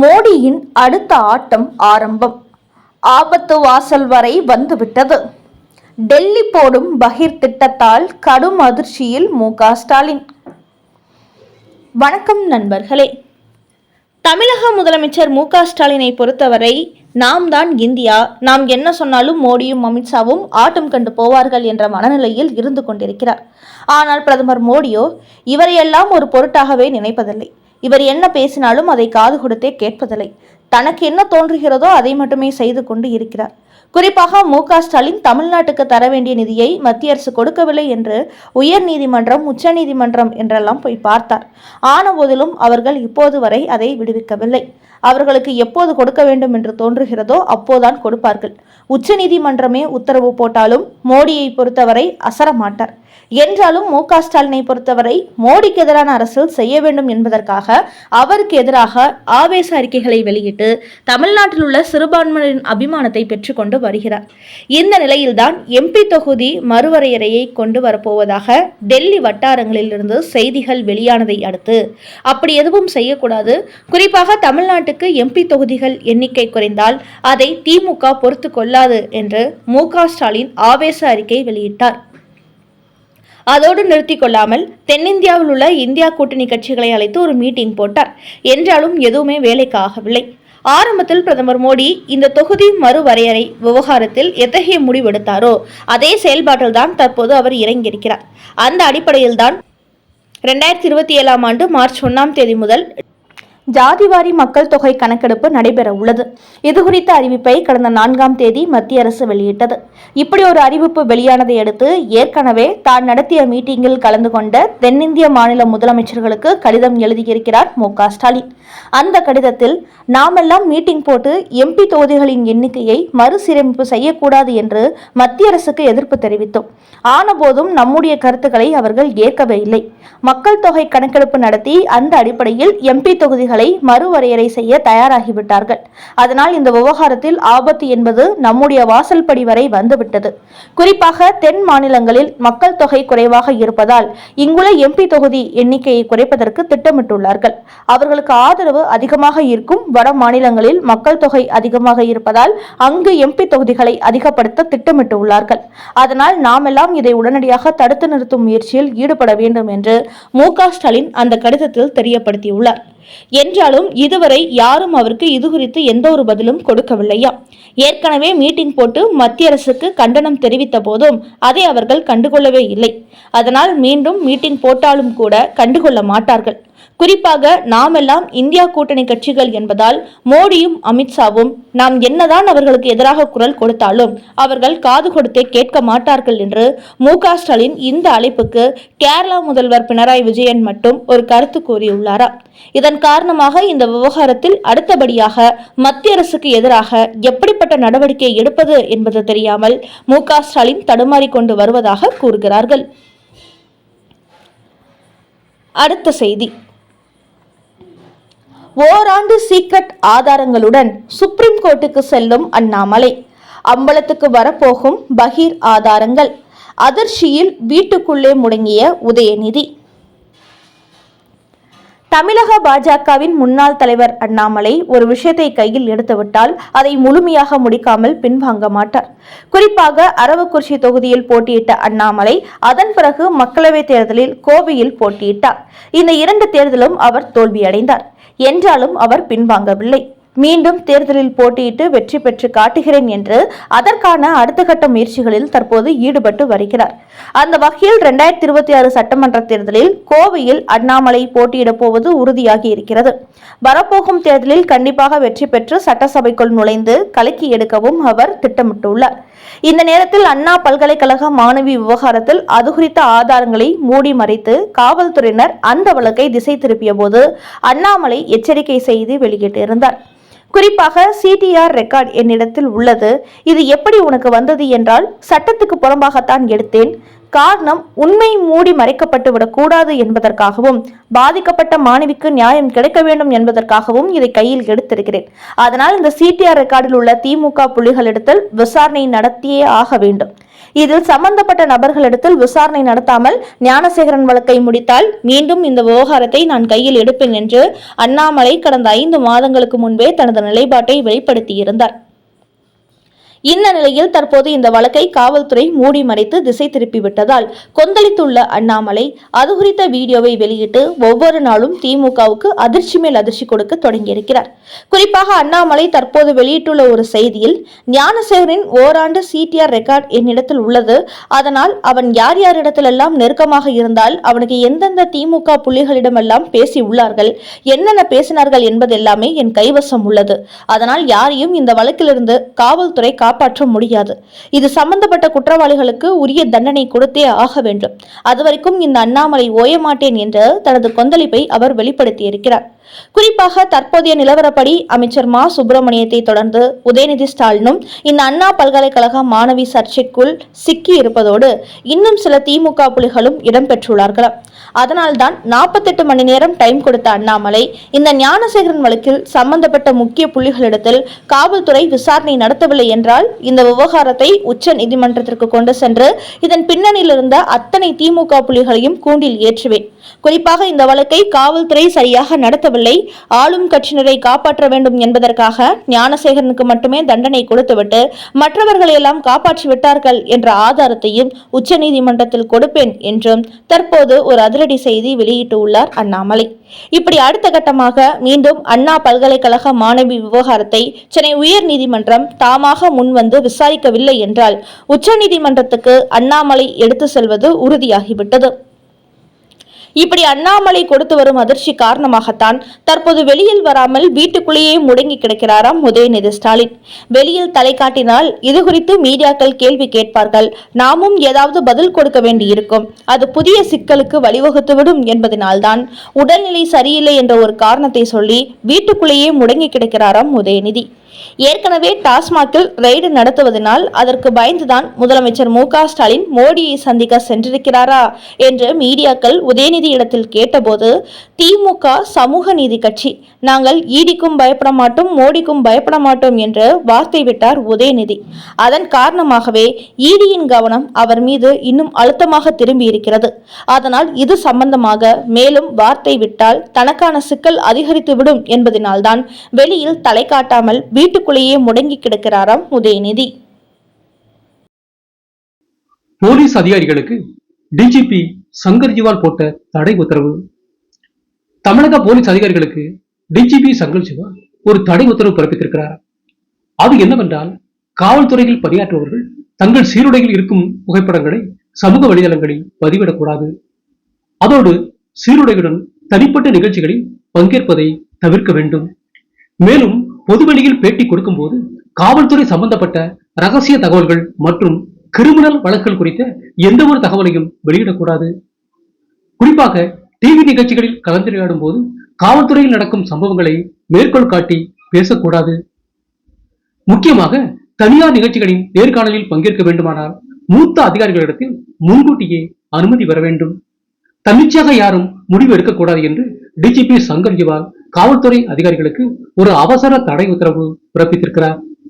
மோடியின் அடுத்த ஆட்டம் ஆரம்பம். ஆபத்து வாசல் வரை வந்துவிட்டது. டெல்லி போடும் பகிர் திட்டத்தால் கடும் அதிர்ச்சியில் மு ஸ்டாலின். வணக்கம் நண்பர்களே. தமிழக முதலமைச்சர் மு க ஸ்டாலினை பொறுத்தவரை நாம் தான் இந்தியா. நாம் என்ன சொன்னாலும் மோடியும் அமித்ஷாவும் ஆட்டம் கண்டு போவார்கள் என்ற மனநிலையில் இருந்து கொண்டிருக்கிறார். ஆனால் பிரதமர் மோடியோ இவரையெல்லாம் ஒரு பொருட்டாகவே நினைப்பதில்லை. இவர் என்ன பேசினாலும் அதை காது கொடுத்தே கேட்பதில்லை. தனக்கு என்ன தோன்றுகிறதோ அதை மட்டுமே செய்து கொண்டு இருக்கிறார். குறிப்பாக மு. ஸ்டாலின் தமிழ்நாட்டுக்கு தர வேண்டிய நிதியை மத்திய அரசு கொடுக்கவில்லை என்று உயர் நீதிமன்றம் உச்ச நீதிமன்றம் என்றெல்லாம் போய் பார்த்தார். ஆன போதிலும் அவர்கள் இப்போது வரை அதை விடுவிக்கவில்லை. அவர்களுக்கு எப்போது கொடுக்க வேண்டும் என்று தோன்றுகிறதோ அப்போதான் கொடுப்பார்கள். உச்ச நீதிமன்றமே உத்தரவு போட்டாலும் மோடியை பொறுத்தவரை அசர மாட்டார் என்றாலும் மு க ஸ்டாலினை பொறுத்தவரை மோடிக்கு எதிரான அரசியல் செய்ய வேண்டும் என்பதற்காக அவருக்கு எதிராக ஆவேச அறிக்கைகளை வெளியிட்டு தமிழ்நாட்டில் உள்ள சிறுபான்மையினரின் அபிமானத்தை பெற்றுக்கொண்டு வருகிறார். இந்த நிலையில்தான் எம்பி தொகுதி மறுவரையறையை கொண்டு வரப்போவதாக டெல்லி வட்டாரங்களிலிருந்து செய்திகள் வெளியானதை அடுத்து அப்படி எதுவும் செய்யக்கூடாது. குறிப்பாக தமிழ்நாட்டுக்கு எம்பி தொகுதிகள் எண்ணிக்கை குறைந்தால் அதை திமுக பொறுத்து கொள்ளாது என்று மு க ஸ்டாலின் ஆவேச அறிக்கை வெளியிட்டார். அதோடு நிறுத்தி கொள்ளாமல் தென்னிந்தியாவில் உள்ள இந்தியா கூட்டணி கட்சிகளை அழைத்து ஒரு மீட்டிங் போட்டார். என்றாலும் எதுவுமே வேலைக்கு ஆகவில்லை. ஆரம்பத்தில் பிரதமர் மோடி இந்த தொகுதி மறுவரையறை விவகாரத்தில் எத்தகைய முடிவெடுத்தாரோ அதே செயல்பாட்டில்தான் தற்போது அவர் இறங்கியிருக்கிறார். அந்த அடிப்படையில்தான் ரெண்டாயிரத்தி இருபத்தி ஏழாம் ஆண்டு மார்ச் ஒன்றாம் தேதி முதல் ஜாதிவாரி மக்கள் தொகை கணக்கெடுப்பு நடைபெற உள்ளது. இது குறித்த அறிவிப்பை கடந்த நான்காம் தேதி மத்திய அரசு வெளியிட்டது. இப்படி ஒரு அறிவிப்பு வெளியானதை அடுத்து ஏற்கனவே தான் நடத்திய மீட்டிங்கில் கலந்து கொண்ட தென்னிந்திய மாநில முதலமைச்சர்களுக்கு கடிதம் எழுதியிருக்கிறார் மு. க. ஸ்டாலின். அந்த கடிதத்தில் நாமெல்லாம் மீட்டிங் போட்டு எம்பி தொகுதிகளின் எண்ணிக்கையை மறுசீரமைப்பு செய்யக்கூடாது என்று மத்திய அரசுக்கு எதிர்ப்பு தெரிவித்தோம். ஆனபோதும் நம்முடைய கருத்துக்களை அவர்கள் ஏற்கவே இல்லை. மக்கள் தொகை கணக்கெடுப்பு நடத்தி அந்த அடிப்படையில் எம்பி தொகுதிகள் மறுவரையறை செய்ய தயாராகிவிட்டார்கள். அதனால் இந்த விவகாரத்தில் ஆபத்து என்பது நம்முடைய வாசல்படி வரை வந்துவிட்டது. குறிப்பாக தென் மாநிலங்களில் மக்கள் தொகை குறைவாக இருப்பதால் இங்குள்ள எம்பி தொகுதி எண்ணிக்கையை குறைப்பதற்கு திட்டமிட்டுள்ளார்கள். அவர்களுக்கு ஆதரவு அதிகமாக இருக்கும் வட மாநிலங்களில் மக்கள் தொகை அதிகமாக இருப்பதால் அங்கு எம்பி தொகுதிகளை அதிகப்படுத்த திட்டமிட்டுள்ளார்கள். அதனால் நாமெல்லாம் இதை உடனடியாக தடுத்து நிறுத்தும் முயற்சியில் ஈடுபட வேண்டும் என்று மு க ஸ்டாலின் அந்த கடிதத்தில் தெரியப்படுத்தியுள்ளார். என்றாலும் இதுவரை யாரும் அவருக்கு இது குறித்து எந்த ஒரு பதிலும் கொடுக்கவில்லையா? ஏற்கனவே மீட்டிங் போட்டு மத்திய அரசுக்கு கண்டனம் தெரிவித்த போதும் அதை அவர்கள் கண்டுகொள்ளவே இல்லை. அதனால் மீண்டும் மீட்டிங் போட்டாலும் கூட கண்டுகொள்ள மாட்டார்கள். குறிப்பாக நாமெல்லாம் இந்தியா கூட்டணி கட்சிகள் என்பதால் மோடியும் அமித்ஷாவும் நாம் என்னதான் அவர்களுக்கு எதிராக குரல் கொடுத்தாலும் அவர்கள் காது கொடுத்தே கேட்க மாட்டார்கள் என்று மு ஸ்டாலின் இந்த அழைப்புக்கு கேரளா முதல்வர் பினராயி விஜயன் மட்டும் ஒரு கருத்து கூறியுள்ளாரா? இதன் காரணமாக இந்த விவகாரத்தில் அடுத்தபடியாக மத்திய அரசுக்கு எதிராக எப்படிப்பட்ட நடவடிக்கை எடுப்பது என்பது தெரியாமல் மு க ஸ்டாலின் தடுமாறிக்கொண்டு வருவதாக கூறுகிறார்கள். அடுத்த செய்தி. ஓராண்டு சீக்ரெட் ஆதாரங்களுடன் சுப்ரீம் கோர்ட்டுக்கு செல்லும் அண்ணாமலை. அம்பலத்துக்கு வரப்போகும் பகீர் ஆதாரங்கள். அதிர்ச்சியில் வீட்டுக்குள்ளே முடங்கிய உதயநிதி. தமிழக பாஜகவின் முன்னாள் தலைவர் அண்ணாமலை ஒரு விஷயத்தை கையில் எடுத்துவிட்டால் அதை முழுமையாக முடிக்காமல் பின்வாங்க மாட்டார். குறிப்பாக அரவக்குறிச்சி தொகுதியில் போட்டியிட்ட அண்ணாமலை அதன் பிறகு மக்களவைத் தேர்தலில் கோவையில் போட்டியிட்டார். இந்த இரண்டு தேர்தலும் அவர் தோல்வியடைந்தார். என்றாலும் அவர் பின்வாங்கவில்லை. மீண்டும் தேர்தலில் போட்டியிட்டு வெற்றி பெற்று காட்டுகிறேன் என்று அதற்கான அடுத்த கட்ட முயற்சிகளில் தற்போது ஈடுபட்டு வருகிறார். அந்த வகையில் இரண்டாயிரத்தி இருபத்தி ஆறு சட்டமன்ற தேர்தலில் கோவையில் அண்ணாமலை போட்டியிடப் போவது உறுதியாகி இருக்கிறது. வரப்போகும் தேர்தலில் கண்டிப்பாக வெற்றி பெற்று சட்டசபைக்குள் நுழைந்து கலக்கி எடுக்கவும் அவர் திட்டமிட்டுள்ளார். இந்த நேரத்தில் அண்ணா பல்கலைக்கழக மாணவி விவகாரத்தில் அது குறித்த ஆதாரங்களை மூடி மறைத்து காவல்துறையினர் அந்த வழக்கை திசை திருப்பிய போது அண்ணாமலை எச்சரிக்கை செய்து வெளியிட்டிருந்தார். குறிப்பாக சிடிஆர் ரெக்கார்ட் என்னிடத்தில் உள்ளது. இது எப்படி உனக்கு வந்தது என்றால் சட்டத்துக்கு புறம்பாகத்தான் எடுத்தேன். காரணம் உண்மை மூடி மறைக்கப்பட்டு விடக்கூடாது என்பதற்காகவும் பாதிக்கப்பட்ட மாணவிக்கு நியாயம் கிடைக்க வேண்டும் என்பதற்காகவும் இதை கையில் எடுத்திருக்கிறேன். அதனால் இந்த சிடிஆர் ரெக்கார்டில் உள்ள திமுக புள்ளிகளிடத்தில் விசாரணை நடத்தியே ஆக வேண்டும். இதில் சம்பந்தப்பட்ட நபர்களிடத்தில் விசாரணை நடத்தாமல் ஞானசேகரன் வழக்கை முடித்தால் மீண்டும் இந்த விவகாரத்தை நான் கையில் எடுப்பேன் என்று அண்ணாமலை கடந்த ஐந்து மாதங்களுக்கு முன்பே தனது நிலைப்பாட்டை வெளிப்படுத்தியிருந்தார். இந்த நிலையில் தற்போது இந்த வழக்கை காவல்துறை மூடி மறைத்து திசை திருப்பிவிட்டதால் கொந்தளித்துள்ள அண்ணாமலை அது குறித்த வீடியோவை வெளியிட்டு ஒவ்வொரு நாளும் திமுகவுக்கு அதிர்ச்சி மேல் அதிர்ச்சி கொடுக்க தொடங்கியிருக்கிறார். குறிப்பாக அண்ணாமலை தற்போது வெளியிட்டுள்ள ஒரு செய்தியில் ஞானசேகரின் ஓராண்டு சிடிஆர் ரெக்கார்ட் என்னிடத்தில் உள்ளது. அதனால் அவன் யார் யாரிடத்திலெல்லாம் நெருக்கமாக இருந்தால் அவனுக்கு எந்தெந்த திமுக புள்ளிகளிடமெல்லாம் பேசி உள்ளார்கள் என்னென்ன பேசினார்கள் என்பதெல்லாமே என் கைவசம் உள்ளது. அதனால் யாரையும் இந்த வழக்கிலிருந்து காவல்துறை காப்பாற்ற முடியாது. இது சம்பந்தப்பட்ட குற்றவாளிகளுக்கு உரிய தண்டனை கொடுத்தே ஆக வேண்டும். அதுவரைக்கும் இந்த அண்ணாமலை ஓயமாட்டேன் என்று தனது கொந்தளிப்பை அவர் வெளிப்படுத்தியிருக்கிறார். குறிப்பாக தற்போதைய நிலவரப்படி அமைச்சர் மா. சுப்பிரமணியத்தை தொடர்ந்து உதயநிதி ஸ்டாலினும் இந்த அண்ணா பல்கலைக்கழக மாணவி சர்ச்சைக்குள் சிக்கி இருப்பதோடு இன்னும் சில திமுக புலிகளும் இடம்பெற்றுள்ளார்களாம் அதனால்தான் நாற்பத்தெட்டு மணி நேரம் டைம் கொடுத்த அண்ணாமலை இந்த ஞானசேகரன் வழக்கில் சம்பந்தப்பட்ட முக்கிய புள்ளிகளிடத்தில் காவல்துறை விசாரணை நடத்தவில்லை என்றால் இந்த விவகாரத்தை உச்ச நீதிமன்றத்திற்கு கொண்டு சென்று இதன் பின்னணியில் இருந்த அத்தனை திமுக புள்ளிகளையும் கூண்டில் ஏற்றுவேன். குறிப்பாக இந்த வழக்கை காவல்துறை சரியாக நடத்தவில்லை. ஆளும் கட்சியினரை காப்பாற்ற வேண்டும் என்பதற்காக ஞானசேகரனுக்கு மட்டுமே தண்டனை கொடுத்துவிட்டு மற்றவர்களை எல்லாம் காப்பாற்றி விட்டார்கள் என்ற ஆதாரத்தையும் உச்சநீதிமன்றத்தில் கொடுப்பேன் என்றும் தற்போது ஒரு அதிரடி செய்தி வெளியிட்டுள்ளார் அண்ணாமலை. இப்படி அடுத்த கட்டமாக மீண்டும் அண்ணா பல்கலைக்கழக மாணவி விவகாரத்தை சென்னை உயர் நீதிமன்றம் தாமாக முன்வந்து விசாரிக்கவில்லை என்றால் உச்சநீதிமன்றத்துக்கு அண்ணாமலை எடுத்து செல்வது உறுதியாகிவிட்டது. இப்படி அண்ணாமலை கொடுத்து வரும் அதிர்ச்சி காரணமாகத்தான் தற்போது வெளியில் வராமல் வீட்டுக்குள்ளேயே முடங்கி கிடக்கிறாராம் உதயநிதி ஸ்டாலின். வெளியில் தலை காட்டினால் இது குறித்து மீடியாக்கள் கேள்வி கேட்பார்கள். நாமும் ஏதாவது பதில் கொடுக்க வேண்டியிருக்கும். அது புதிய சிக்கலுக்கு வழிவகுத்துவிடும் என்பதனால்தான். உடல்நிலை சரியில்லை என்ற ஒரு காரணத்தை சொல்லி வீட்டுக்குள்ளேயே முடங்கி கிடக்கிறாராம் உதயநிதி. ஏற்கனவே டாஸ்மாகில் ரெய்டு நடத்துவதனால் அதற்கு பயந்துதான் முதலமைச்சர் மு ஸ்டாலின் மோடியை சந்திக்க சென்றிருக்கிறாரா என்று மீடியாக்கள் உதயநிதி இடத்தில் கேட்டபோது திமுக சமூக நீதி கட்சி நாங்கள் ஈடிக்கும் பயப்பட மாட்டோம் மோடிக்கும் பயப்பட மாட்டோம் என்று வார்த்தை விட்டார் உதயநிதி. அதன் காரணமாகவே ஈடியின் கவனம் அவர் மீது இன்னும் அழுத்தமாக திரும்பி இருக்கிறது அதனால் இது சம்பந்தமாக மேலும் வார்த்தை விட்டால் தனக்கான சிக்கல் அதிகரித்துவிடும் என்பதனால்தான் வெளியில் தலை காட்டாமல் வீட்டுக்குள்ளேயே முடங்கி கிடக்கிறாராம் உதயநிதி. போலீஸ் அதிகாரிகளுக்கு டிஜிபி சங்கர் ஜிவால் போட்ட தடை உத்தரவு. தமிழக போலீஸ் அதிகாரிகளுக்கு டிஜிபி சங்கர் ஜிவால் ஒரு தடை உத்தரவு பிறப்பித்திருக்கிறார். அது என்னவென்றால் காவல்துறையில் பணியாற்றுபவர்கள் தங்கள் சீருடையில் இருக்கும் புகைப்படங்களை சமூக வலைதளங்களில் பதிவிடக்கூடாது. அதோடு சீருடையுடன் தனிப்பட்ட நிகழ்ச்சிகளில் பங்கேற்பதை தவிர்க்க வேண்டும். மேலும் பொதுவெளியில் பேட்டி கொடுக்கும்போது காவல்துறை சம்பந்தப்பட்ட ரகசிய தகவல்கள் மற்றும் கிரிமினல் வழக்குகள் குறித்த எந்த ஒரு தகவலையும் வெளியிடக்கூடாது. குறிப்பாக டிவி நிகழ்ச்சிகளில் கலந்துரையாடும் போது காவல்துறையில் நடக்கும் சம்பவங்களை மேற்கோள் காட்டி பேசக்கூடாது. முக்கியமாக தனியார் நிகழ்ச்சிகளின் நேர்காணலில் பங்கேற்க வேண்டுமானால் மூத்த அதிகாரிகளிடத்தில் முன்கூட்டியே அனுமதி பெற வேண்டும். தன்னிச்சையாக யாரும் முடிவு எடுக்கக்கூடாது என்று டிஜிபி சங்கர் ஜிவால் காவல்துறை அதிகாரிகளுக்கு ஒரு அவசர தடை உத்தரவு பிறப்பித்திருக்கிறார்.